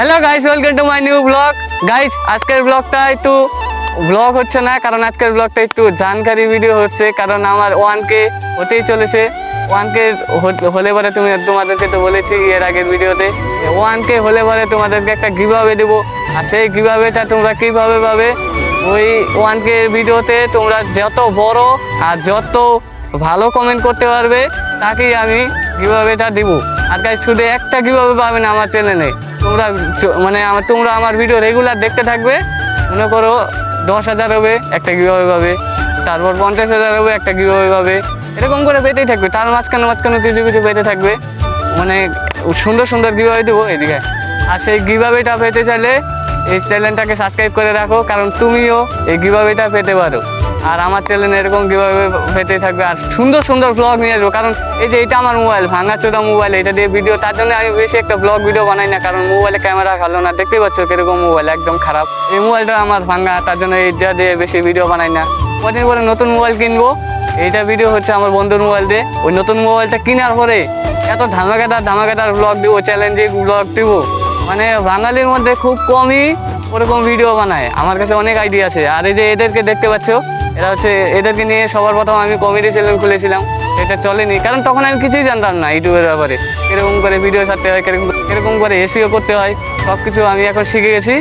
Hello guys welcome to my new blog guys আজকের ব্লগটা একটু ব্লগ হচ্ছে না, কারণ আজকের ব্লগটা একটু জানকারি ভিডিও হচ্ছে, কারণ আমার ওয়ান কে হতেই চলেছে। ওয়ান কে হলে পরে তুমি, তোমাদেরকে তো বলেছি এর আগের ভিডিওতে ওয়ান কে হলে পরে তোমাদেরকে একটা গিভাবে দেবো। আর সেই গিভাবেটা তোমরা কীভাবে পাবে? ওই ওয়ান কে ভিডিওতে তোমরা যত বড় আর যত ভালো কমেন্ট করতে পারবে, তাকেই আমি গিভাবেটা দিব। আর গাইস শুধু একটা কীভাবে পাবে না আমার চ্যানেলে তোমরা মানে তোমরা আমার ভিডিও রেগুলার দেখতে থাকবে। মনে করো দশ হাজার হবে, একটা কীভাবে পাবে। তারপর পঞ্চাশ হাজার হবে, একটা কীভাবে পাবে। এরকম করে পেতেই থাকবে। তার মাঝখানে মাঝখানে কিছু কিছু পেতে থাকবে। মানে সুন্দর সুন্দর কীভাবে দেবো এদিকে। আর সেই গিভাবেটা পেতে চাইলে এই চ্যানেলটাকে সাবস্ক্রাইব করে রাখো, কারণ তুমিও এই গিভাবেটা পেতে পারো। আর আমার চ্যানেল এরকম কীভাবে পেতে থাকবে। আর সুন্দর সুন্দর ব্লগ নিয়ে আসব, কারণ এই যে এটা আমার মোবাইল ভাঙা চোদা মোবাইল এটা দিয়ে ভিডিও তার জন্য আমি বেশি একটা ব্লগ ভিডিও বানাই না, কারণ মোবাইলে ক্যামেরা ভালো না। দেখতে পাচ্ছ কীরকম মোবাইল একদম খারাপ। এই মোবাইলটা আমার ভাঙা, তার জন্য এইটা দিয়ে বেশি ভিডিও বানাই না। কদিন পরে নতুন মোবাইল কিনবো। এইটা ভিডিও হচ্ছে আমার বন্ধুর মোবাইল দিয়ে। ওই নতুন মোবাইলটা কেনার পরে এত ধামাকাদার ধামাকাদার ব্লগ দিব চ্যালেঞ্জিং ব্লগ দিব। মানে বাঙালির মধ্যে খুব কমই ওরকম ভিডিও বানায়। আমার কাছে অনেক আইডিয়া আছে। আর এই যে এদেরকে দেখতে পাচ্ছ, এরা হচ্ছে এদেরকে নিয়ে সবার প্রথম আমি কমেডি চ্যানেল খুলেছিলাম। এটা চলেনি। কারণ তখন আমি কিছুই জানতাম না ইউটিউবের ব্যাপারে। এরকম করে ভিডিও ছাড়তে হয়, কীরকম এরকম করে এসিও করতে হয় সব কিছু আমি এখন শিখে গেছি।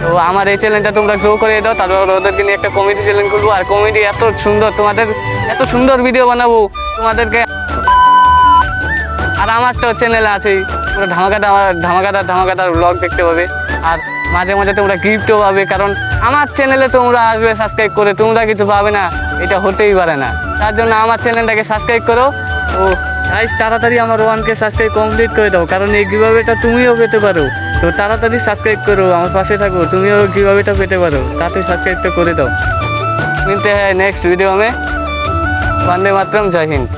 তো আমার এই চ্যানেলটা তোমরা গ্রো করে দাও, তারপর ওদেরকে নিয়ে একটা কমেডি চ্যানেল খুলবো। আর কমেডি এত সুন্দর, তোমাদের এত সুন্দর ভিডিও বানাবো, তোমাদেরকে আর আমার তো চ্যানেল আছেই। তোমরা ধামাকাটা ধামাকাদার ধামাকাদার ব্লগ দেখতে পাবে। আর মাঝে মাঝে তোমরা গিফটও পাবে, কারণ আমার চ্যানেলে তোমরা আসবে সাবস্ক্রাইব করে, তোমরা কিছু পাবে না, এটা হতেই পারে না। তার জন্য আমার চ্যানেলটাকে সাবস্ক্রাইব করো। ও গাইস তাড়াতাড়ি আমার ওয়ানকে সাবস্ক্রাইব কমপ্লিট করে দাও, কারণ এই গিভাবেটা তুমিও পেতে পারো। তো তাড়াতাড়ি সাবস্ক্রাইব করো, আমার পাশে থাকো, তুমিও গিভাবেটা পেতে পারো, তাতে সাবস্ক্রাইবটা করে দাও। মিলতে হ্যাঁ নেক্সট ভিডিও আমি বন্দে মাতরম, জয় হিন্দ।